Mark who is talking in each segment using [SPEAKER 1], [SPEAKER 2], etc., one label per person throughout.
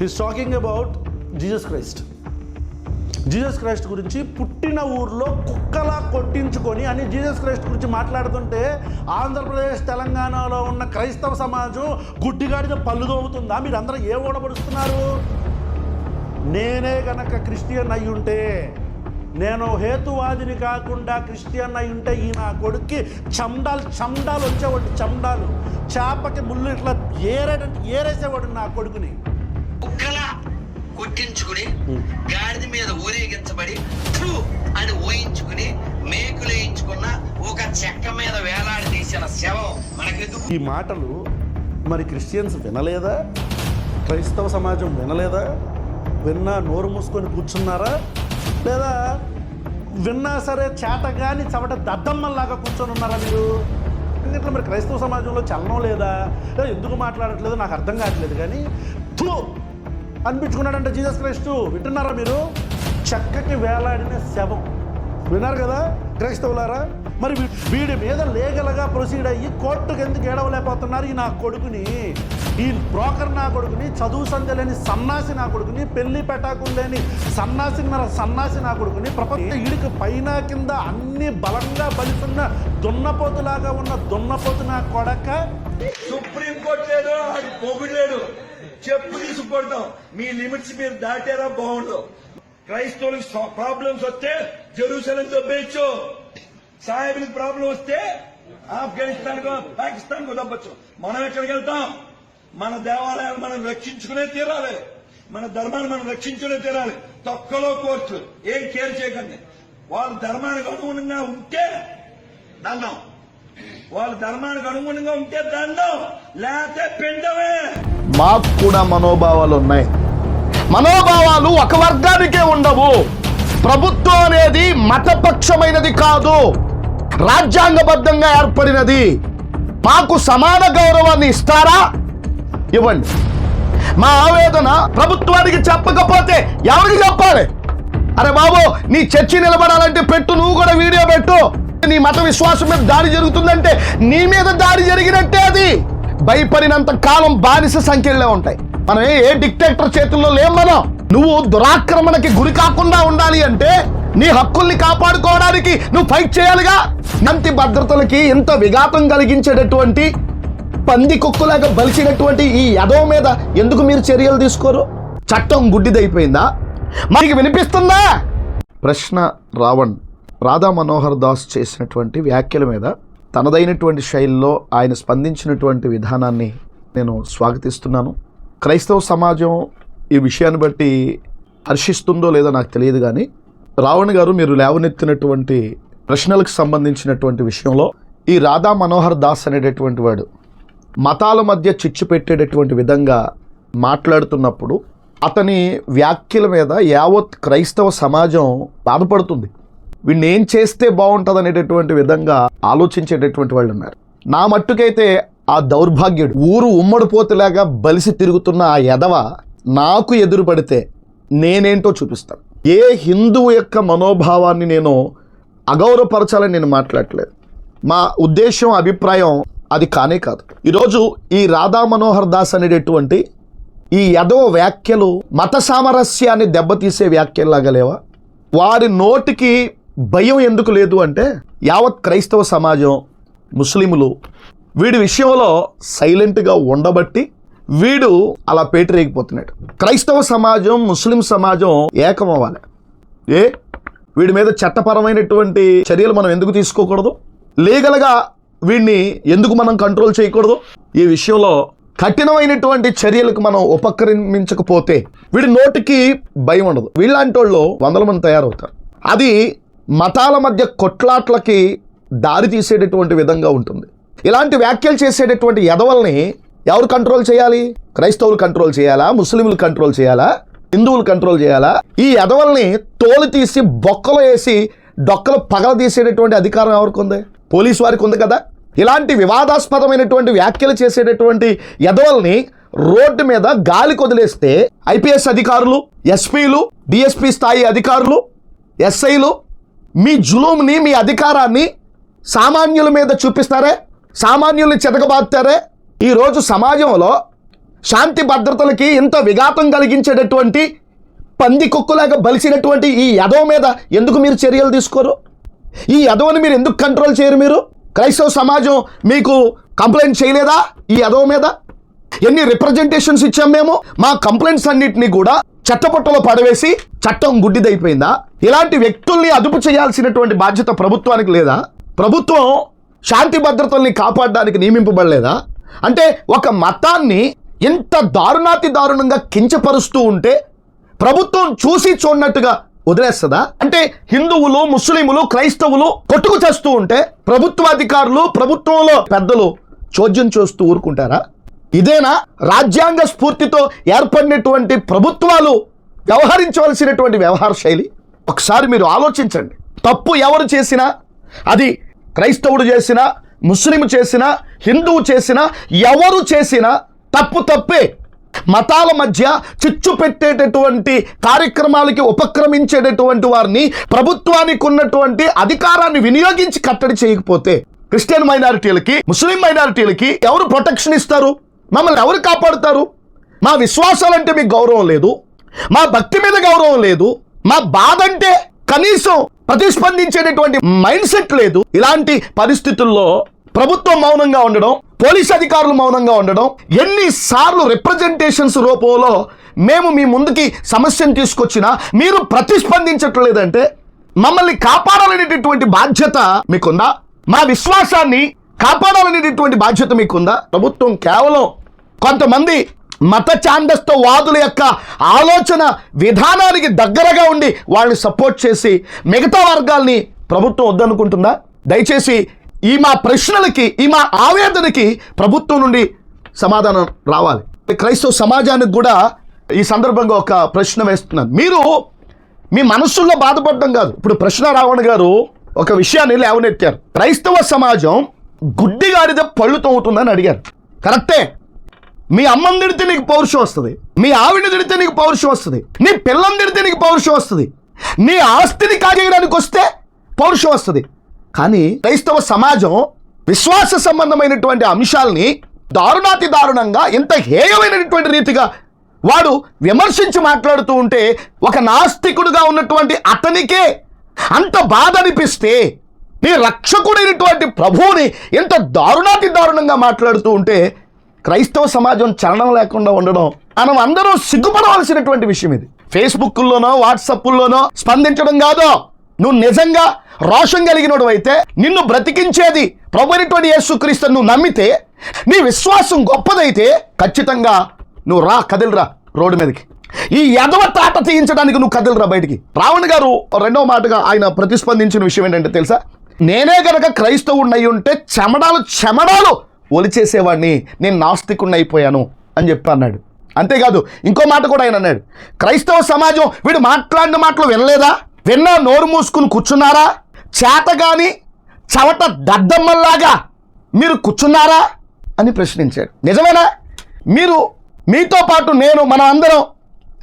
[SPEAKER 1] He's talking about Jesus Christ Jesus Christ గురించి పుట్టిన ఊర్లో కుక్కలా కొట్టించుకొని అని జీసస్ క్రైస్ట్ గురించి మాట్లాడుతుంటే ఆంధ్రప్రదేశ్ తెలంగాణలో ఉన్న క్రైస్తవ సమాజం గుడ్డిగాడితో పళ్ళు దోముతుందా మీరు అందరూ ఏ ఓడబడుస్తున్నారు? నేనే గనక క్రిస్టియన్ అయి ఉంటే నేను హేతువాదిని కాకుండా క్రిస్టియన్ అయి ఉంటే ఈ నా కొడుక్కి చండాలు చండాలు వచ్చేవాడు చండాలు. చేపకి ముళ్ళు ఇట్లా ఏరేటట్టు ఏరేసేవాడు నా కొడుకుని.
[SPEAKER 2] కొట్టించుకుని గాడిద మీద ఊరేగించబడి అని ఊహించుకుని మేకులు వేయించుకున్న ఒక చెక్క మీద వేలాడి తీసిన శవం మనకెందుకు?
[SPEAKER 1] ఈ మాటలు మరి క్రిస్టియన్స్ వినలేదా? క్రైస్తవ సమాజం వినలేదా? విన్నా నోరు మూసుకొని కూర్చున్నారా? లేదా విన్నా సరే చేతగాని చవట దద్దమ్మల్లాగా కూర్చొని ఉన్నారా మీరు? ఇట్లా మరి క్రైస్తవ సమాజంలో చలనం లేదా? లేదా ఎందుకు మాట్లాడట్లేదు? నాకు అర్థం కావట్లేదు కానీ అనిపించుకున్నాడంటే జీసస్ క్రైస్టు. వింటున్నారా మీరు? చెక్కకి వేలాడిన శవం. విన్నారు కదా క్రైస్తవులారా? మరి వీ- వీడి మీద లీగల్గా ప్రొసీడ్ అయ్యి కోర్టుకు ఎందుకు ఏడవలేకపోతున్నారు ఈ నా కొడుకుని? ఈ బ్రోకర్ నా కొడుకుని చదువు సంధ్య లేని సన్నాసి నా కొడుకుని పెళ్ళి పెటాకులు లేని సన్నాసి మన సన్నాసి నా కొడుకుని ప్రపంచ ఇడికి పైన కింద అన్ని బలంగా బలిసున్న దున్నపోతులాగా ఉన్న దున్నపోతు నా కొడక
[SPEAKER 3] సుప్రీం కోర్టు లేదు ఆడు పొగుడు లేడు. చెప్పు తీసి మీ లిమిట్స్ మీరు దాటారా బాగుండు. క్రైస్తవులకు ప్రాబ్లమ్స్ వస్తే జెరూసలం దొబ్బేయచ్చు సాహెబ్లకు ప్రాబ్లం వస్తే ఆఫ్ఘనిస్తాన్ పాకిస్తాన్కు దొబ్బచ్చు. మనం ఎక్కడికి వెళ్తాం? మన దేవాలయాలు మనం రక్షించుకునే తీరాలి. మన ధర్మాన్ని మనం రక్షించుకునే తీరాలి. తొక్కలో కోర్టులు ఏం కేర్ చేయకండి. వాళ్ళ ధర్మానికి అనుగుణంగా ఉంటే దండం. వాళ్ళ ధర్మానికి అనుగుణంగా ఉంటే దండం లేకపోతే పిండమే.
[SPEAKER 4] మాకు కూడా మనోభావాలు ఉన్నాయి. మనోభావాలు ఒక వర్గానికే ఉండవు. ప్రభుత్వం అనేది మతపక్షమైనది కాదు. రాజ్యాంగబద్ధంగా ఏర్పడినది. మాకు సమాన గౌరవాన్ని ఇస్తారా? ఇవ్వండి. మా ఆవేదన ప్రభుత్వానికి చెప్పకపోతే ఎవరికి చెప్పాలి? అరే బాబు నీ చర్చి నిలబడాలంటే పెట్టు నువ్వు కూడా వీడియో పెట్టు. నీ మత విశ్వాసం మీద దాడి జరుగుతుందంటే నీ మీద దాడి జరిగినట్టే అది. భయపడినంత కాలం బానిస సంఖ్యలే ఉంటాయి. మనం ఏ- డిక్టేటర్ చేతుల్లో లేం మనం. నువ్వు దురాక్రమణకి గురి కాకుండా ఉండాలి అంటే నీ హక్కుల్ని కాపాడుకోవడానికి నువ్వు ఫైట్ చేయాలిగా. నంతి భద్రతలకి ఎంత విఘాతం కలిగించేటటువంటి పంది కుక్కలాగా బలిచినటువంటి ఈ యదవ మీద ఎందుకు మీరు చర్యలు తీసుకోరు? చట్టం గుడ్డిదైపోయిందా? మనకి వినిపిస్తుందా? ప్రశ్న రావణ్. రాధా మనోహర్ దాస్ చేసినటువంటి వ్యాఖ్యల మీద తనదైనటువంటి శైలిలో ఆయన స్పందించినటువంటి విధానాన్ని నేను స్వాగతిస్తున్నాను. క్రైస్తవ సమాజం ఈ విషయాన్ని బట్టి హర్షిస్తుందో లేదో నాకు తెలియదు కానీ రావణ్ గారు మీరు లేవనెత్తినటువంటి ప్రశ్నలకు సంబంధించినటువంటి విషయంలో ఈ రాధా మనోహర్ దాస్ అనేటటువంటి వాడు మతాల మధ్య చిచ్చు పెట్టేటటువంటి విధంగా మాట్లాడుతున్నప్పుడు అతని వ్యాఖ్యల మీద యావత్ క్రైస్తవ సమాజం బాధపడుతుంది. వీడిని ఏం చేస్తే బాగుంటుంది అనేటటువంటి విధంగా ఆలోచించేటటువంటి వాళ్ళు ఉన్నారు. నా మట్టుకైతే ఆ దౌర్భాగ్యుడు ఊరు ఉమ్మడిపోతేలాగా బలిసి తిరుగుతున్న ఆ ఎదవ నాకు ఎదురు పడితే నేనేంటో చూపిస్తాను. ఏ హిందువు యొక్క మనోభావాన్ని నేను అగౌరవపరచాలని నేను మాట్లాడట్లేదు మా ఉద్దేశం అభిప్రాయం అది కానే కాదు. ఈరోజు ఈ రాధా మనోహర్ దాస్ అనేటటువంటి ఈ యదవ వ్యాఖ్యలు మత సామరస్యాన్ని దెబ్బతీసే వ్యాఖ్యల్లాగా లేవా? వారి నోటికి భయం ఎందుకు లేదు అంటే యావత్ క్రైస్తవ సమాజం ముస్లింలు వీడి విషయంలో సైలెంట్గా ఉండబట్టి వీడు అలా పేటరేగిపోతున్నాడు. క్రైస్తవ సమాజం ముస్లిం సమాజం ఏకమవ్వాలి. ఏ? వీడి మీద చట్టపరమైనటువంటి చర్యలు మనం ఎందుకు తీసుకోకూడదు? లీగల్గా వీడిని ఎందుకు మనం కంట్రోల్ చేయకూడదు? ఈ విషయంలో కఠినమైనటువంటి చర్యలకు మనం ఉపక్రమించకపోతే వీడి నోటికి భయం ఉండదు. వీళ్ళంటి వాళ్ళు వందల మంది తయారవుతారు. అది మతాల మధ్య కొట్లాట్లకి దారి తీసేటటువంటి విధంగా ఉంటుంది. ఇలాంటి వ్యాఖ్యలు చేసేటటువంటి ఎదవల్ని ఎవరు కంట్రోల్ చేయాలి? క్రైస్తవులు కంట్రోల్ చేయాలా? ముస్లింలు కంట్రోల్ చేయాలా? హిందువులు కంట్రోల్ చేయాలా? ఈ ఎదవల్ని తోలు తీసి బొక్కలు వేసి డొక్కలు పగల తీసేటటువంటి అధికారం ఎవరికి ఉంది? పోలీసు వారికి ఉంది కదా. ఇలాంటి వివాదాస్పదమైనటువంటి వ్యాఖ్యలు చేసేటటువంటి ఎదవల్ని రోడ్డు మీద గాలి కొదిలేస్తే ఐపీఎస్ అధికారులు ఎస్పీలు డిఎస్పీ స్థాయి అధికారులు ఎస్ఐలు మీ జులుంని మీ అధికారాన్ని సామాన్యుల మీద చూపిస్తారే? సామాన్యుల్ని చెతకబాస్తారే ఈరోజు సమాజంలో శాంతి భద్రతలకి ఎంతో విఘాతం కలిగించేటటువంటి పంది కుక్కలాగా బలిసినటువంటి ఈ యదవ మీద ఎందుకు మీరు చర్యలు తీసుకోరు? ఈ యదవని మీరు ఎందుకు కంట్రోల్ చేయరు మీరు? క్రైస్తవ సమాజం మీకు కంప్లైంట్ చేయలేదా ఈ యదవ మీద? ఎన్ని రిప్రజెంటేషన్స్ ఇచ్చాం మేము? మా కంప్లైంట్స్ అన్నింటినీ కూడా చట్టపట్టలో పడవేసి చట్టం గుడ్డిదైపోయిందా? ఇలాంటి వ్యక్తుల్ని అదుపు చేయాల్సినటువంటి బాధ్యత ప్రభుత్వానికి లేదా? ప్రభుత్వం శాంతి భద్రతల్ని కాపాడడానికి నియమింపబడలేదా? అంటే ఒక మతాన్ని ఎంత దారుణాతి దారుణంగా కించపరుస్తూ ఉంటే ప్రభుత్వం చూసి చూడనట్టుగా వదిలేస్తుందా? అంటే హిందువులు ముస్లిములు క్రైస్తవులు కొట్టుకు చేస్తూ ఉంటే ప్రభుత్వ అధికారులు ప్రభుత్వంలో పెద్దలు చోద్యం చూస్తూ ఊరుకుంటారా? ఇదేనా రాజ్యాంగ స్ఫూర్తితో ఏర్పడినటువంటి ప్రభుత్వాలు వ్యవహరించవలసినటువంటి వ్యవహార శైలి? ఒకసారి మీరు ఆలోచించండి. తప్పు ఎవరు చేసినా అది క్రైస్తవుడు చేసినా ముస్లిం చేసినా హిందువు చేసినా ఎవరు చేసినా తప్పు తప్పే. మతాల మధ్య చిచ్చు పెట్టేటటువంటి కార్యక్రమాలకి ఉపక్రమించేటటువంటి వారిని ప్రభుత్వానికి ఉన్నటువంటి అధికారాన్ని వినియోగించి కట్టడి చేయకపోతే క్రిస్టియన్ మైనారిటీలకి ముస్లిం మైనారిటీలకి ఎవరు ప్రొటెక్షన్ ఇస్తారు? మమ్మల్ని ఎవరు కాపాడుతారు? మా విశ్వాసాలంటే మీకు గౌరవం లేదు. మా భక్తి మీద గౌరవం లేదు. మా బాధ అంటే కనీసం ప్రతిస్పందించేటటువంటి మైండ్ సెట్ లేదు. ఇలాంటి పరిస్థితుల్లో ప్రభుత్వం మౌనంగా ఉండడం పోలీస్ అధికారులు మౌనంగా ఉండడం ఎన్నిసార్లు రిప్రజెంటేషన్స్ రూపంలో మేము మీ ముందుకి సమస్యను తీసుకొచ్చినా మీరు ప్రతిస్పందించట్లేదంటే మమ్మల్ని కాపాడాలనేటటువంటి బాధ్యత మీకుందా? మా విశ్వాసాన్ని కాపాడాలనేటటువంటి బాధ్యత మీకుందా? ప్రభుత్వం కేవలం కొంతమంది మత చాండస్తో వాదుల యొక్క ఆలోచన విధానానికి దగ్గరగా ఉండి వాళ్ళని సపోర్ట్ చేసి మిగతా వర్గాల్ని ప్రభుత్వం వద్దనుకుంటుందా? దయచేసి ఈ మా ప్రశ్నలకి ఈ మా ఆవేదనకి ప్రభుత్వం నుండి సమాధానం రావాలి. క్రైస్తవ సమాజానికి కూడా ఈ సందర్భంగా ఒక ప్రశ్న వేస్తున్నాను మీరు మీ మనస్సుల్లో బాధపడడం కాదు. ఇప్పుడు ప్రశ్న రావణ్ గారు ఒక విషయాన్ని లేవనెత్తారు. క్రైస్తవ సమాజం గుడ్డిగాడిద పళ్ళు తోముతుందని అడిగారు. కరెక్టే. మీ అమ్మని తిడితే నీకు పౌరుషం వస్తుంది. మీ ఆవిడని తిడితే నీకు పౌరుషం వస్తుంది. నీ పిల్లని తిడితే నీకు పౌరుషం వస్తుంది. నీ ఆస్తిని కాజేయడానికి వస్తే పౌరుషం వస్తుంది. కానీ క్రైస్తవ సమాజం విశ్వాస సంబంధమైనటువంటి అంశాలని దారుణాతి దారుణంగా ఎంత హేయమైనటువంటి రీతిగా వాడు విమర్శించి మాట్లాడుతూ ఉంటే ఒక నాస్తికుడుగా ఉన్నటువంటి అతనికే అంత బాధ అనిపిస్తే నీ రక్షకుడైనటువంటి ప్రభువుని ఎంత దారుణాతి దారుణంగా మాట్లాడుతూ ఉంటే క్రైస్తవ సమాజం చలనం లేకుండా ఉండడం మనం అందరూ సిగ్గుపడవలసినటువంటి విషయం ఇది. ఫేస్బుక్లోనో వాట్సాప్లోనో స్పందించడం కాదు. నువ్వు నిజంగా రోషం కలిగినడు అయితే నిన్ను బ్రతికించేది ప్రభు యేసుక్రీస్తు నువ్వు నమ్మితే నీ విశ్వాసం గొప్పదైతే ఖచ్చితంగా నువ్వు రా కదిలిరా రోడ్డు మీదకి. ఈ ఎదవ తాట తీయించడానికి నువ్వు కదిలిరా బయటికి. రావణ్ గారు రెండవ మాటగా ఆయన ప్రతిస్పందించిన విషయం ఏంటంటే తెలుసా? నేనే గనక క్రైస్తవుడిని ఉంటే చెమడాలు చెమడాలు ఒలిచేసేవాడిని నేను నాస్తికుండైపోయాను అయిపోయాను అని చెప్పి అన్నాడు. అంతేకాదు ఇంకో మాట కూడా ఆయన అన్నాడు. క్రైస్తవ సమాజం వీడు మాట్లాడిన మాటలు వినలేదా? విన్నా నోరు మూసుకుని కూర్చున్నారా? చేత కానీ చవట దద్దమ్మల్లాగా మీరు కూర్చున్నారా? అని ప్రశ్నించాడు. నిజమేనా? మీరు మీతో పాటు నేను మనం అందరం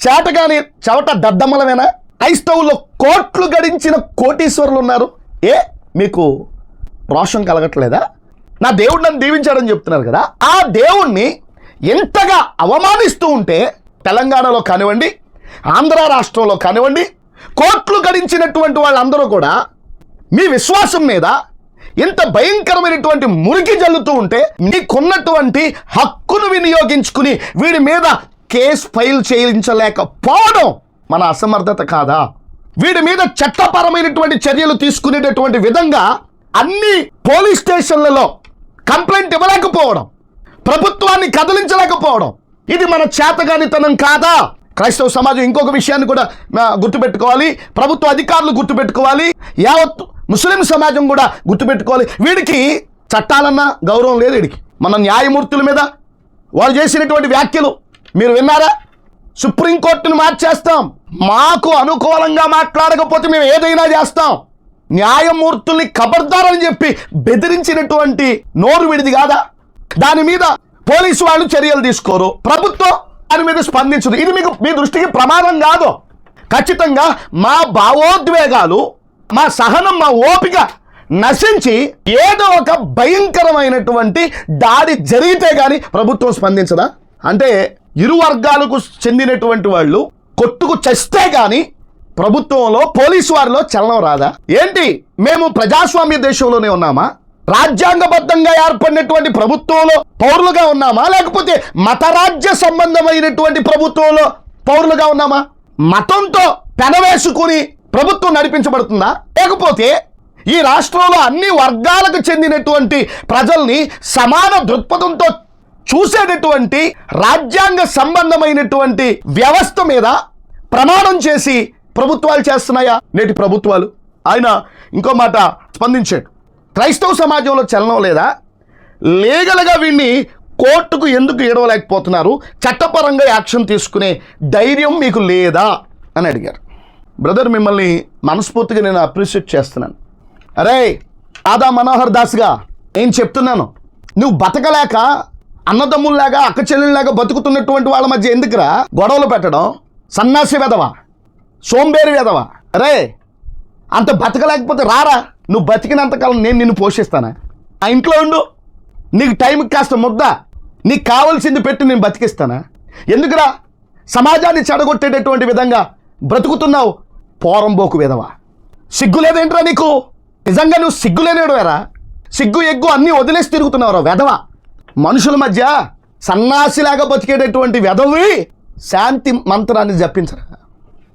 [SPEAKER 4] చేతగాని చవట దద్దమ్మలమేనా? క్రైస్తవుల్లో కోట్లు గడించిన కోటీశ్వరులు ఉన్నారు. ఏ మీకు రోషం కలగట్లేదా? నా దేవుడు నన్ను దీవించాడని చెప్తున్నారు కదా ఆ దేవుణ్ణి ఎంతగా అవమానిస్తూ ఉంటే తెలంగాణలో కానివ్వండి ఆంధ్ర రాష్ట్రంలో కానివ్వండి కోట్లు గడించినటువంటి వాళ్ళందరూ కూడా మీ విశ్వాసం మీద ఎంత భయంకరమైనటువంటి మురికి జల్లుతూ ఉంటే నీకున్నటువంటి హక్కును వినియోగించుకుని వీడి మీద కేసు ఫైల్ చేయించలేకపోవడం మన అసమర్థత కాదా? వీడి మీద చట్టపరమైనటువంటి చర్యలు తీసుకునేటటువంటి విధంగా అన్ని పోలీస్ స్టేషన్లలో కంప్లైంట్ ఇవ్వలేకపోవడం ప్రభుత్వాన్ని కదిలించలేకపోవడం ఇది మన చేతగానితనం కాదా? క్రైస్తవ సమాజం ఇంకొక విషయాన్ని కూడా గుర్తుపెట్టుకోవాలి. ప్రభుత్వ అధికారులు గుర్తుపెట్టుకోవాలి. యావత్ ముస్లిం సమాజం కూడా గుర్తుపెట్టుకోవాలి. వీడికి చట్టాలన్నా గౌరవం లేదు వీడికి. మన న్యాయమూర్తుల మీద వాళ్ళు చేసినటువంటి వ్యాఖ్యలు మీరు విన్నారా? సుప్రీంకోర్టును మార్చేస్తాం. మాకు అనుకూలంగా మాట్లాడకపోతే మేము ఏదైనా చేస్తాం. న్యాయమూర్తుల్ని కబర్దారని చెప్పి బెదిరించినటువంటి నోరు విడిది కాదా? దాని మీద పోలీసు వాళ్ళు చర్యలు తీసుకోరు. ప్రభుత్వం దాని మీద స్పందించదు. ఇది మీకు మీ దృష్టికి ప్రమాదం కాదు. ఖచ్చితంగా మా భావోద్వేగాలు మా సహనం మా ఓపిక నశించి ఏదో ఒక భయంకరమైనటువంటి దాడి జరిగితే కానీ ప్రభుత్వం స్పందించదా? అంటే ఇరు వర్గాలకు చెందినటువంటి వాళ్ళు కొట్టుకు చస్తే కానీ ప్రభుత్వంలో పోలీసు వారిలో చలనం రాదా? ఏంటి? మేము ప్రజాస్వామ్య దేశంలోనే ఉన్నామా? రాజ్యాంగబద్ధంగా ఏర్పడినటువంటి ప్రభుత్వంలో పౌరులుగా ఉన్నామా? లేకపోతే మతరాజ్య సంబంధమైనటువంటి ప్రభుత్వంలో పౌరులుగా ఉన్నామా? మతంతో పెనవేసుకుని ప్రభుత్వం నడిపించబడుతుందా? లేకపోతే ఈ రాష్ట్రంలో అన్ని వర్గాలకు చెందినటువంటి ప్రజల్ని సమాన దృక్పథంతో చూసేటటువంటి రాజ్యాంగ సంబంధమైనటువంటి వ్యవస్థ మీద ప్రమాణం చేసి ప్రభుత్వాలు చేస్తున్నాయా? నేటి ప్రభుత్వాలు. ఆయన ఇంకో మాట స్పందించాడు. క్రైస్తవ సమాజంలో చలనం లేదా? లీగల్గా వీడిని కోర్టుకు ఎందుకు ఏడవలేకపోతున్నారు? చట్టపరంగా యాక్షన్ తీసుకునే ధైర్యం మీకు లేదా? అని అడిగారు. బ్రదర్ మిమ్మల్ని మనస్ఫూర్తిగా నేను అప్రిషియేట్ చేస్తున్నాను. అరే ఆదా మనోహర్ దాస్గా నేను చెప్తున్నాను. నువ్వు బతకలేక అన్నదమ్ముల్లాగా అక్క చెల్లెల్లాగా బతుకుతున్నటువంటి వాళ్ళ మధ్య ఎందుకురా గొడవలు పెట్టడం? సన్నాసి వెదవా సోంబేరి వెదవా అరే అంత బతకలేకపోతే రారా. నువ్వు బతికినంతకాలం నేను నిన్ను పోషిస్తానా? ఆ ఇంట్లో ఉండు. నీకు టైంకి కాస్త ముద్ద. నీకు కావాల్సింది పెట్టి నేను బతికిస్తానా? ఎందుకురా? సమాజాన్ని చెడగొట్టేటటువంటి విధంగా బ్రతుకుతున్నావు పోరంబోకు విధవా? సిగ్గు లేదేంట్రా నీకు? నిజంగా నువ్వు సిగ్గు లేనేడువేరా సిగ్గు ఎగ్గు అన్నీ వదిలేసి తిరుగుతున్నావురా వెధవ? మనుషుల మధ్య సన్నాసిలాగా బతికేటటువంటి వెధవి శాంతి మంత్రాన్ని జపించరా?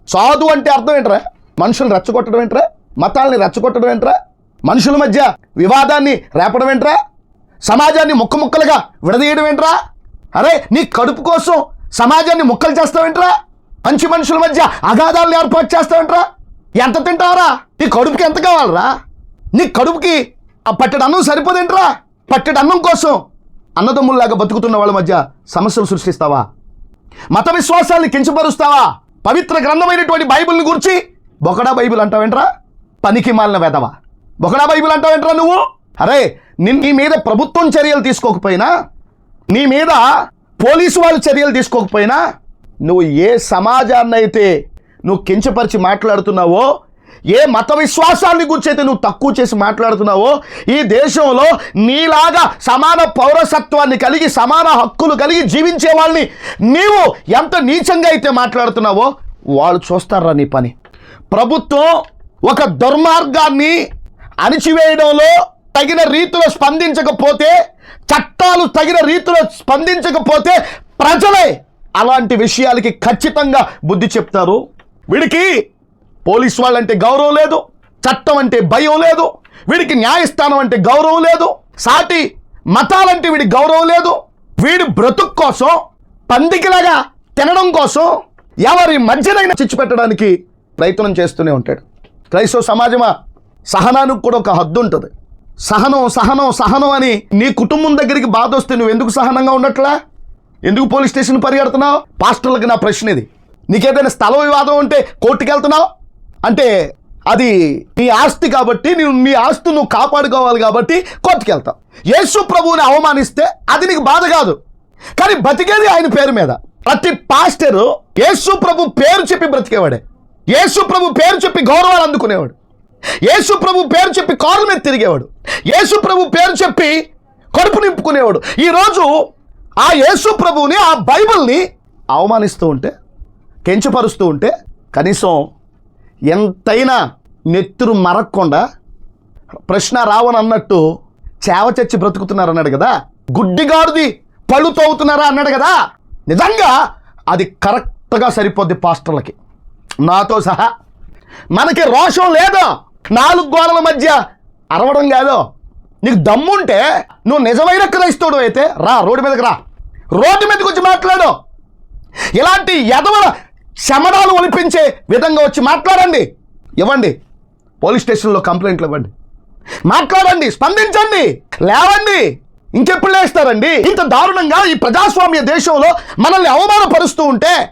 [SPEAKER 4] సాధు అంటే అర్థం ఏంట్రా? మనుషుల్ని రెచ్చగొట్టడం ఏంట్రా? మతాల్ని రెచ్చగొట్టడం ఏంట్రా? మనుషుల మధ్య వివాదాన్ని రేపడం ఏంట్రా? సమాజాన్ని ముక్క ముక్కలుగా విడదీయడం ఏంట్రా? అరే నీ కడుపు కోసం సమాజాన్ని ముక్కలు చేస్తావేంట్రా మంచి మనుషుల మధ్య అగాధాలను ఏర్పాటు చేస్తావేంట్రా ఎంత తింటావరా? నీ కడుపుకి ఎంత కావాలరా? నీ కడుపుకి ఆ పట్టెడు అన్నం సరిపోదేంట్రా పట్టెడు అన్నం కోసం అన్నదమ్ముల్లాగా బతుకుతున్న వాళ్ళ మధ్య సమస్యలు సృష్టిస్తావా? మత విశ్వాసాల్ని కించపరుస్తావా? పవిత్ర గ్రంథమైనటువంటి బైబిల్ని గురించి బొకడా బైబిల్ అంటావేంట్రా? పనికి మాలిన వెదవా బొకడా బైబిల్ అంటావేంట్రా నువ్వు? అరే నీ మీద ప్రభుత్వం చర్యలు తీసుకోకపోయినా నీ మీద పోలీసు వాళ్ళు చర్యలు తీసుకోకపోయినా నువ్వు ఏ సమాజాన్ని అయితే నువ్వు కించపరిచి మాట్లాడుతున్నావో ఏ మత విశ్వాసాన్ని గురించి అయితే నువ్వు తక్కువ చేసి మాట్లాడుతున్నావో ఈ దేశంలో నీలాగా సమాన పౌరసత్వాన్ని కలిగి సమాన హక్కులు కలిగి జీవించే వాళ్ళని నీవు ఎంత నీచంగా అయితే మాట్లాడుతున్నావో వాళ్ళు చూస్తారా నీ పని? ప్రభుత్వం ఒక దుర్మార్గాన్ని అణిచివేయడంలో తగిన రీతిలో స్పందించకపోతే చట్టాలు తగిన రీతిలో స్పందించకపోతే ప్రజలే అలాంటి విషయాలకి ఖచ్చితంగా బుద్ధి చెప్తారు. వీడికి పోలీస్ వాళ్ళంటే గౌరవం లేదు చట్టం అంటే భయం లేదు వీడికి న్యాయస్థానం అంటే గౌరవం లేదు సాటి మతాలంటే వీడి గౌరవం లేదు వీడి బ్రతుకు కోసం పందికిలాగా తినడం కోసం ఎవరి మధ్యనైనా చిచ్చు పెట్టడానికి ప్రయత్నం చేస్తూనే ఉంటాడు. క్రైస్తవ సమాజమా? సహనానికి కూడా ఒక హద్దు ఉంటుంది. సహనం సహనం సహనం అని నీ కుటుంబం దగ్గరికి బాధ వస్తే నువ్వు ఎందుకు సహనంగా ఉండట్లా? ఎందుకు పోలీస్ స్టేషన్ పరిగెడుతున్నావు? పాస్టర్లకు నా ప్రశ్న ఇది. నీకేదైనా స్థల వివాదం ఉంటే కోర్టుకు వెళ్తున్నావు అంటే అది నీ ఆస్తి కాబట్టి నేను నీ ఆస్తి నువ్వు కాపాడుకోవాలి కాబట్టి కోర్టుకి యేసు ప్రభువుని అవమానిస్తే అది నీకు బాధ కాదు. కానీ బతికేది ఆయన పేరు మీద. ప్రతి పాస్టరు యేసు ప్రభు పేరు చెప్పి బ్రతికేవాడే. యేసు ప్రభు పేరు చెప్పి గౌరవాలు అందుకునేవాడు. యేసు ప్రభు పేరు చెప్పి కారు మీద తిరిగేవాడు. యేసు ప్రభు పేరు చెప్పి కడుపు నింపుకునేవాడు. ఈరోజు ఆ యేసు ప్రభువుని ఆ బైబిల్ని అవమానిస్తూ ఉంటే కెంచపరుస్తూ ఉంటే కనీసం ఎంతైనా నెత్తురు మరక్కుండా ప్రశ్న రావని అన్నట్టు చేవ చచ్చి బ్రతుకుతున్నారు అన్నాడు కదా? గుడ్డిగాడిది పళ్ళు తవ్వుతున్నారా అన్నాడు కదా? నిజంగా అది కరెక్ట్గా సరిపోద్ది పాస్టర్లకి. నాతో సహా మనకి రోషం లేదు. నాలుగు గోడల మధ్య అరవడం కాదు నీకు దమ్ముంటే నువ్వు నిజమైన క్రైస్తవుడు అయితే రా రోడ్డు మీదకి రా. రోడ్డు మీదకి వచ్చి మాట్లాడు. ఇలాంటి ఎదవల శమడాలు ఒలిపించే విధంగా వచ్చి మాట్లాడండి. ఇవ్వండి. పోలీస్ స్టేషన్లో కంప్లైంట్లు ఇవ్వండి. మాట్లాడండి స్పందించండి లేవండి. ఇంకెప్పుడు లేస్తారండి? ఇంత దారుణంగా ఈ ప్రజాస్వామ్య దేశంలో మనల్ని అవమానపరుస్తూ ఉంటే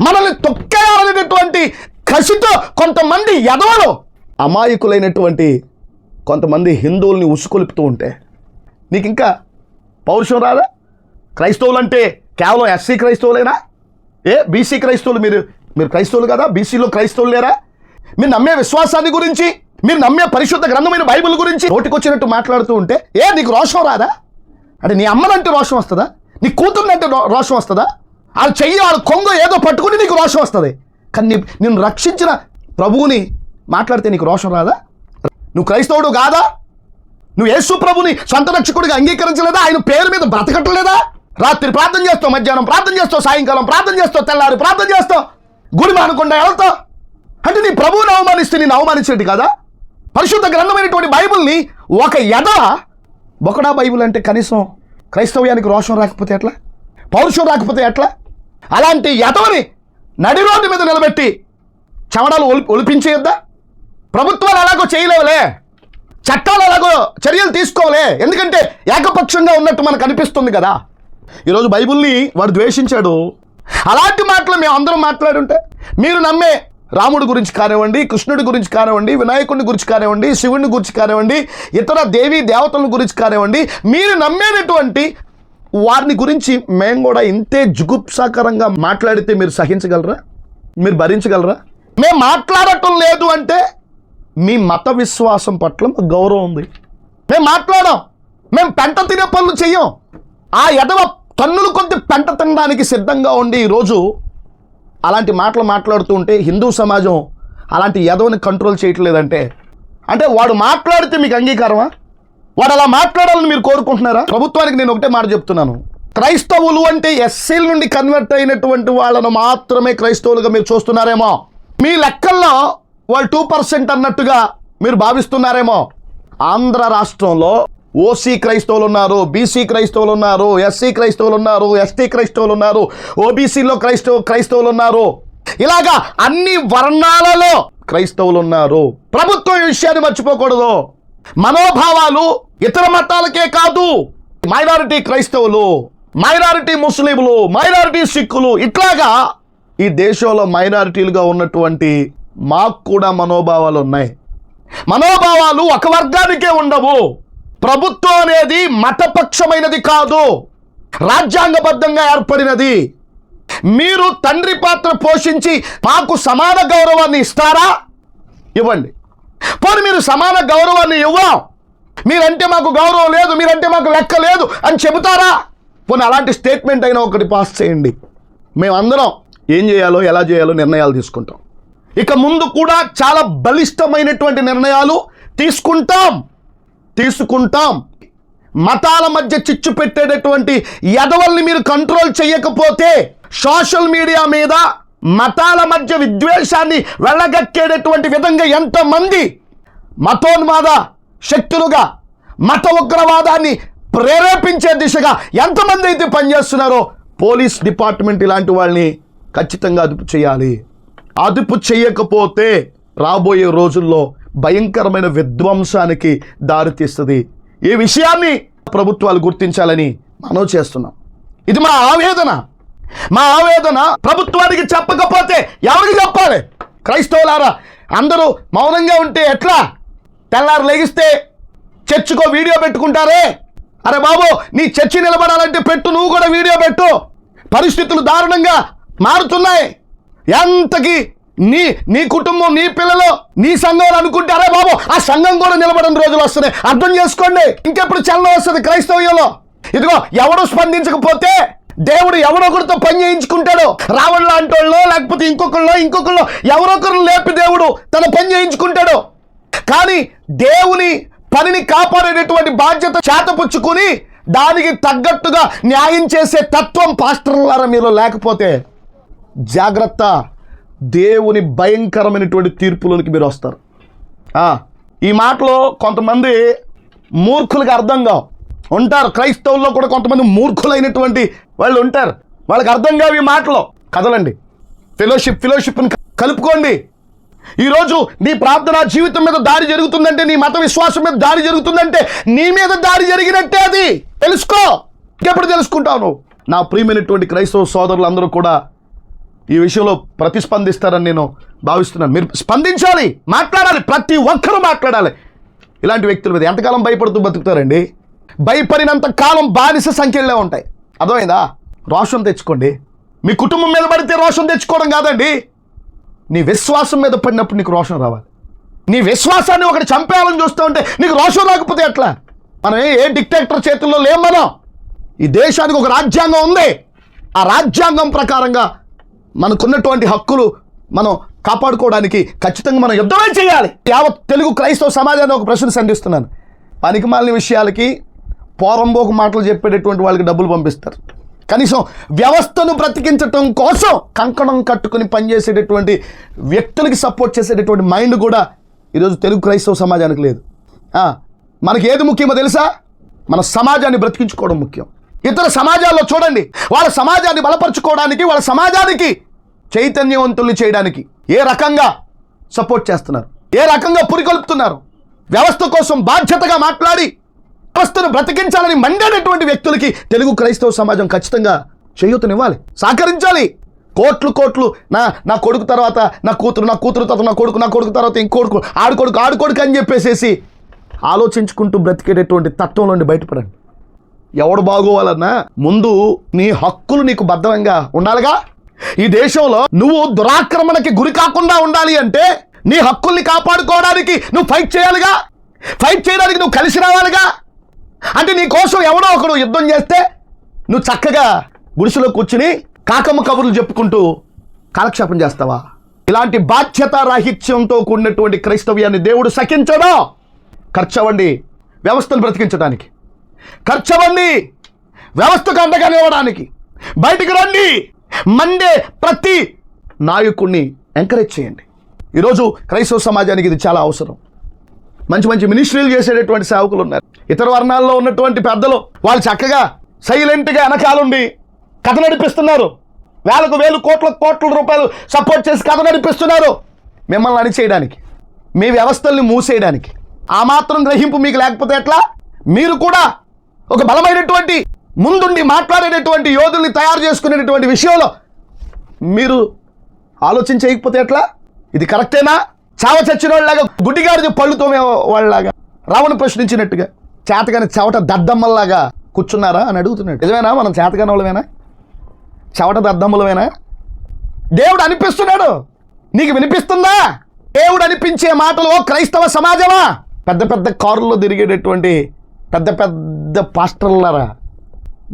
[SPEAKER 4] మనల్ని తొక్కేయాలనేటటువంటి కసితో కొంతమంది ఎదవలు అమాయకులైనటువంటి కొంతమంది హిందువుల్ని ఉసుకొలుపుతూ ఉంటే నీకు ఇంకా పౌరుషం రాదా? క్రైస్తవులంటే కేవలం ఎస్సీ క్రైస్తవులేనా? ఏ బీసీ క్రైస్తవులు మీరు మీరు క్రైస్తవులు కదా? బీసీలో క్రైస్తవులు లేరా? మీరు నమ్మే విశ్వాసాన్ని గురించి మీరు నమ్మే పరిశుద్ధ గ్రంథమైన బైబిల్ గురించి నోటికొచ్చినట్టు మాట్లాడుతూ ఉంటే ఏ నీకు రోషం రాదా? అంటే నీ అమ్మనంటే రోషం వస్తుందా? నీ కూతుర్నంటే రో- రోషం వస్తుందా? వాళ్ళు చెయ్యి వాళ్ళ కొంగ ఏదో పట్టుకుని నీకు రోషం వస్తుంది. కానీ నేను నిన్ను రక్షించిన ప్రభువుని మాట్లాడితే నీకు రోషం రాదా? నువ్వు క్రైస్తవుడు కాదా? నువ్వు యేసు ప్రభుని సొంత రక్షకుడిగా అంగీకరించలేదా? ఆయన పేరు మీద బ్రతకట్లేదా? రాత్రి ప్రార్థన చేస్తావు మధ్యాహ్నం ప్రార్థన చేస్తావు సాయంకాలం ప్రార్థన చేస్తావు తెల్లారి ప్రార్థన చేస్తావు. గుడి మానకుండా వెళ్తావు అంటే నీ ప్రభువుని అవమానిస్తే నేను అవమానించేది కదా? పరిశుద్ధ గ్రంథమైనటువంటి బైబుల్ని ఒక ఎద ఒకడా బైబుల్ అంటే కనీసం క్రైస్తవ్యానికి రోషం రాకపోతే ఎట్లా? పౌరుషం రాకపోతే ఎట్లా? అలాంటి ఎదవని నడి రోడ్డు మీద నిలబెట్టి చెమడాలు ఒలి ఒలిపించేయద్దా? ప్రభుత్వాలు అలాగో చేయలేవులే. చట్టాలు అలాగో చర్యలు తీసుకోలే ఎందుకంటే ఏకపక్షంగా ఉన్నట్టు మనకు అనిపిస్తుంది కదా. ఈరోజు బైబిల్ని వాడు ద్వేషించాడు. అలాంటి మాటలు మేము అందరం మాట్లాడుంటే మీరు నమ్మే రాముడి గురించి కానివ్వండి కృష్ణుడి గురించి కానివ్వండి వినాయకుడి గురించి కానివ్వండి శివుని గురించి కానివ్వండి ఇతర దేవీ దేవతల గురించి కానివ్వండి మీరు నమ్మేటటువంటి వారిని గురించి మేము కూడా ఇంతే జుగుప్సాకరంగా మాట్లాడితే మీరు సహించగలరా? మీరు భరించగలరా? మేము మాట్లాడటం లేదు అంటే మీ మత విశ్వాసం పట్ల గౌరవం ఉంది. మేము మాట్లాడాం మేము పెంట తినే పనులు చెయ్యం. ఆ ఎదవ తన్నులు కొద్ది పెంట తినడానికి సిద్ధంగా ఉండి ఈరోజు అలాంటి మాటలు మాట్లాడుతూ ఉంటే హిందూ సమాజం అలాంటి ఎదవని కంట్రోల్ చేయట్లేదంటే అంటే వాడు మాట్లాడితే మీకు అంగీకారమా? వాడు అలా మాట్లాడాలని మీరు కోరుకుంటున్నారా? ప్రభుత్వానికి నేను ఒకటే మాట చెప్తున్నాను. క్రైస్తవులు అంటే ఎస్సీల నుండి కన్వర్ట్ అయినటువంటి వాళ్ళను మాత్రమే క్రైస్తవులుగా మీరు చూస్తున్నారేమో. మీ లెక్కల్లో వాళ్ళు టూ పర్సెంట్ అన్నట్టుగా మీరు భావిస్తున్నారేమో. ఆంధ్ర రాష్ట్రంలో ఓసీ క్రైస్తవులు ఉన్నారు బీసీ క్రైస్తవులు ఉన్నారు ఎస్సీ క్రైస్తవులు ఉన్నారు ఎస్టీ క్రైస్తవులు ఉన్నారు ఓబీసీలో క్రైస్తవ క్రైస్తవులు ఉన్నారు ఇలాగా అన్ని వర్ణాలలో క్రైస్తవులు ఉన్నారు ప్రభుత్వం ఈ విషయాన్ని మర్చిపోకూడదు. మనోభావాలు ఇతర మతాలకే కాదు. మైనారిటీ క్రైస్తవులు మైనారిటీ ముస్లింలు మైనారిటీ సిక్కులు ఇట్లాగా ఈ దేశంలో మైనారిటీలుగా ఉన్నటువంటి మాకు కూడా మనోభావాలు ఉన్నాయి. మనోభావాలు ఒక వర్గానికే ఉండవు. ప్రభుత్వం అనేది మతపక్షమైనది కాదు రాజ్యాంగబద్ధంగా ఏర్పడినది. మీరు తండ్రి పాత్ర పోషించి మాకు సమాన గౌరవాన్ని ఇస్తారా? ఇవ్వండి. పోనీ మీరు సమాన గౌరవాన్ని ఇవ్వం. మీరంటే మాకు గౌరవం లేదు మీరంటే మాకు లెక్క లేదు అని చెబుతారా? పోనీ అలాంటి స్టేట్మెంట్ అయినా ఒకటి పాస్ చేయండి. మేమందరం ఏం చేయాలో ఎలా చేయాలో నిర్ణయాలు తీసుకుంటాం. ఇక ముందు కూడా చాలా బలిష్టమైనటువంటి నిర్ణయాలు తీసుకుంటాం. తీసుకుంటాం. మతాల మధ్య చిచ్చు పెట్టేటటువంటి ఎదవల్ని మీరు కంట్రోల్ చేయకపోతే సోషల్ మీడియా మీద మతాల మధ్య విద్వేషాన్ని వెళ్ళగక్కేటటువంటి విధంగా ఎంతమంది మతోన్మాద శక్తులుగా మత ఉగ్రవాదాన్ని ప్రేరేపించే దిశగా ఎంతమంది అయితే పనిచేస్తున్నారో పోలీస్ డిపార్ట్మెంట్ ఇలాంటి వాళ్ళని ఖచ్చితంగా అదుపు చేయాలి. అదుపు చేయకపోతే రాబోయే రోజుల్లో భయంకరమైన విధ్వంసానికి దారితీస్తుంది ఈ విషయాన్ని ప్రభుత్వాలు గుర్తించాలని మనం చేస్తున్నాం. ఇది మా ఆవేదన. మా ఆవేదన ప్రభుత్వానికి చెప్పకపోతే ఎవరికి చెప్పాలి? క్రైస్తవులారా అందరూ మౌనంగా ఉంటే ఎట్లా? తెల్లారు లెగిస్తే చర్చికో వీడియో పెట్టుకుంటారే? అరే బాబు నీ చర్చి నిలబడాలంటే పెట్టు నువ్వు కూడా వీడియో పెట్టు. పరిస్థితులు దారుణంగా మారుతున్నాయి. ఎంతకి నీ నీ కుటుంబం నీ పిల్లలు నీ సంఘం అనుకుంటే అరే బాబు? ఆ సంఘం కూడా నిలబడిన రోజులు వస్తున్నాయి. అర్థం చేసుకోండి. ఇంకెప్పుడు చలనం వస్తుంది క్రైస్తవ్యంలో? ఇదిగో ఎవడు స్పందించకపోతే దేవుడు ఎవరొకరితో పని చేయించుకుంటాడు. రావణ్ లాంటి వాళ్ళు లేకపోతే ఇంకొకళ్ళు ఇంకొకళ్ళు ఎవరొకరు లేపి దేవుడు తన పని చేయించుకుంటాడు. కానీ దేవుని పనిని కాపాడేటటువంటి బాధ్యత చేతపుచ్చుకుని దానికి తగ్గట్టుగా న్యాయం చేసే తత్వం పాస్టర్లారా మీలో లేకపోతే జాగ్రత్త. దేవుని భయంకరమైనటువంటి తీర్పులోనికి మీరు వస్తారు. ఈ మాటలో కొంతమంది మూర్ఖులకు అర్థం కావు. ఉంటారు క్రైస్తవుల్లో కూడా కొంతమంది మూర్ఖులైనటువంటి వాళ్ళు ఉంటారు. వాళ్ళకి అర్థం కావు ఈ మాటలు. కదలండి. ఫెలోషిప్ ఫెలోషిప్ని కలుపుకోండి. ఈరోజు నీ ప్రార్థన జీవితం మీద దారి జరుగుతుందంటే నీ మత విశ్వాసం మీద దారి జరుగుతుందంటే నీ మీద దాడి జరిగినట్టే అది. తెలుసుకో. ఇంకెప్పుడు తెలుసుకుంటావు నా ప్రియమైనటువంటి క్రైస్తవ సోదరులందరూ కూడా ఈ విషయంలో ప్రతిస్పందిస్తారని నేను భావిస్తున్నాను. మీరు స్పందించాలి మాట్లాడాలి ప్రతి ఒక్కరూ మాట్లాడాలి. ఇలాంటి వ్యక్తుల మీద ఎంతకాలం భయపడుతూ బతుకుతారండి? భయపడినంత కాలం బానిస సంఖ్యలే ఉంటాయి. అర్థమైందా? రోషం తెచ్చుకోండి. మీ కుటుంబం మీద పడితే రోషం తెచ్చుకోవడం కాదండి. నీ విశ్వాసం మీద పడినప్పుడు నీకు రోషం రావాలి. నీ విశ్వాసాన్ని ఒకటి చంపేయాలని చూస్తూ ఉంటే నీకు రోషం రాకపోతే ఎట్లా? మనం ఏ- ఏ డిక్టేటర్ చేతుల్లో లేం మనం? ఈ దేశానికి ఒక రాజ్యాంగం ఉంది. ఆ రాజ్యాంగం ప్రకారంగా మనకున్నటువంటి హక్కులు మనం కాపాడుకోవడానికి ఖచ్చితంగా మనం యుద్ధమే చేయాలి. యావత్ తెలుగు క్రైస్తవ సమాజాన్ని ఒక ప్రశ్న సంధిస్తున్నాను. పనికిమాలిన విషయాలకి పోరంబోకు మాటలు చెప్పేటటువంటి వాళ్ళకి డబ్బులు పంపిస్తారు. కనీసం వ్యవస్థను బ్రతికించటం కోసం కంకణం కట్టుకుని పనిచేసేటటువంటి వ్యక్తులకి సపోర్ట్ చేసేటటువంటి మైండ్ కూడా ఈరోజు తెలుగు క్రైస్తవ సమాజానికి లేదు. మనకి ఏది ముఖ్యమో తెలుసా? మన సమాజాన్ని బ్రతికించుకోవడం ముఖ్యం. ఇతర సమాజాల్లో చూడండి వాళ్ళ సమాజాన్ని బలపరుచుకోవడానికి వాళ్ళ సమాజానికి చైతన్యవంతుల్ని చేయడానికి ఏ రకంగా సపోర్ట్ చేస్తున్నారు? ఏ రకంగా పురికొల్పుతున్నారు? వ్యవస్థ కోసం బాధ్యతగా మాట్లాడి వ్యవస్థను బ్రతికించాలని మండేటటువంటి వ్యక్తులకి తెలుగు క్రైస్తవ సమాజం ఖచ్చితంగా చేయూతనివ్వాలి సహకరించాలి. కోట్లు కోట్లు నా నా కొడుకు తర్వాత నా కూతురు నా కూతురు తర్వాత నా కొడుకు నా కొడుకు తర్వాత ఇంకొడుకు ఆడుకొడుకు కొడుకు అని చెప్పేసేసి ఆలోచించుకుంటూ బ్రతికేటటువంటి తత్వం నుండి బయటపడండి. ఎవడు బాగోవాలన్నా ముందు నీ హక్కులు నీకు బద్ధంగా ఉండాలిగా. ఈ దేశంలో నువ్వు దురాక్రమణకి గురి కాకుండా ఉండాలి అంటే నీ హక్కుల్ని కాపాడుకోవడానికి నువ్వు ఫైట్ చేయాలిగా? ఫైట్ చేయడానికి నువ్వు కలిసి రావాలిగా? అంటే నీ కోసం ఎవడో ఒకడు యుద్ధం చేస్తే నువ్వు చక్కగా గుడిసెలో కూర్చుని కాకమ్మ కబుర్లు చెప్పుకుంటూ కాలక్షేపం చేస్తావా? ఇలాంటి బాధ్యత రాహిత్యంతో కూడినటువంటి క్రైస్తవ్యాన్ని దేవుడు సకించడో ఖర్చవండి వ్యవస్థను బ్రతికించడానికి. ఖర్చవండి వ్యవస్థకు అండగా నివ్వడానికి బయటికి రండి. మండే ప్రతి నాయకుడిని ఎంకరేజ్ చేయండి. ఈరోజు క్రైస్తవ సమాజానికి ఇది చాలా అవసరం. మంచి మంచి మినిస్ట్రీలు చేసేటటువంటి సేవకులు ఉన్నారు. ఇతర వర్ణాల్లో ఉన్నటువంటి పెద్దలు వాళ్ళు చక్కగా సైలెంట్గా వెనకాలండి కథ నడిపిస్తున్నారు. వేలకు వేలు కోట్ల కోట్ల రూపాయలు సపోర్ట్ చేసి కథ నడిపిస్తున్నారు. మిమ్మల్ని అణిచేయడానికి మీ వ్యవస్థల్ని మూసేయడానికి ఆ మాత్రం గ్రహింపు మీకు లేకపోతే ఎట్లా? మీరు కూడా ఒక బలమైనటువంటి ముందుండి మాట్లాడేటటువంటి యోధుల్ని తయారు చేసుకునేటటువంటి విషయంలో మీరు ఆలోచన చేయకపోతే ఎట్లా? ఇది కరెక్టేనా? చావ చచ్చిన వాళ్ళలాగా గుడ్డిగాడిది పళ్ళుతోమే వాళ్ళలాగా? రావణ ప్రశ్నించినట్టుగా. చేతగాని చవట దద్దమ్మల్లాగా కూర్చున్నారా అని అడుగుతున్నాడు. నిజమేనా? మనం చేతగాని వాళ్ళమేనా? చవట దద్దమ్మలమేనా? దేవుడు అనిపిస్తున్నాడు. నీకు వినిపిస్తుందా? దేవుడు అనిపించే మాటలు ఓ క్రైస్తవ సమాజమా? పెద్ద పెద్ద కారుల్లో తిరిగేటటువంటి పెద్ద పెద్ద పాస్టర్లరా?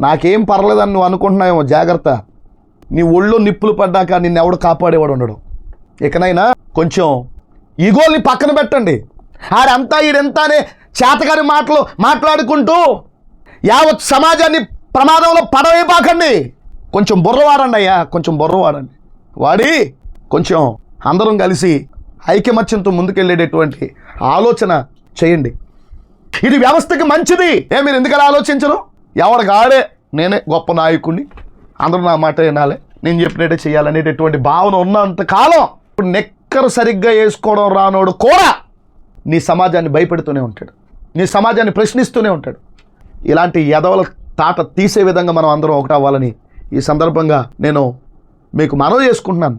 [SPEAKER 4] నాకేం పర్లేదని నువ్వు అనుకుంటున్నావేమో జాగ్రత్త. నీ ఒళ్ళో నిప్పులు పడ్డాక నిన్ను ఎవడు కాపాడేవాడు ఉండడు. ఇకనైనా కొంచెం ఈగోల్ని పక్కన పెట్టండి. ఆడంతా ఈడంతా అనే మాటలు మాట్లాడుకుంటూ యావత్ సమాజాన్ని ప్రమాదంలో పడవేపాకండి కొంచెం బుర్రవాడండి అయ్యా కొంచెం బుర్రవాడండి వాడి కొంచెం అందరం కలిసి ఐకమత్యంతో ముందుకెళ్ళేటటువంటి ఆలోచన చేయండి. ఇది వ్యవస్థకి మంచిది. ఏ మీరు ఎందుకలా ఆలోచించరు? ఎవరికి ఆడే నేనే గొప్ప నాయకుడిని అందరూ నా మాట వినాలి. నేను చెప్పినట్టే చేయాలనేటటువంటి భావన ఉన్నంత కాలం ఇప్పుడు నెక్కరు సరిగ్గా వేసుకోవడం రానోడు కూడా నీ సమాజాన్ని భయపెడుతూనే ఉంటాడు. నీ సమాజాన్ని ప్రశ్నిస్తూనే ఉంటాడు. ఇలాంటి ఎదవల తాట తీసే విధంగా మనం అందరం ఒకటవ్వాలని ఈ సందర్భంగా నేను మీకు మనవి చేసుకుంటున్నాను.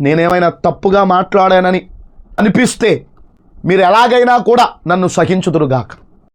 [SPEAKER 4] నేనేమైనా తప్పుగా మాట్లాడానని అనిపిస్తే మీరు ఎలాగైనా కూడా నన్ను సహించుదురుగాక.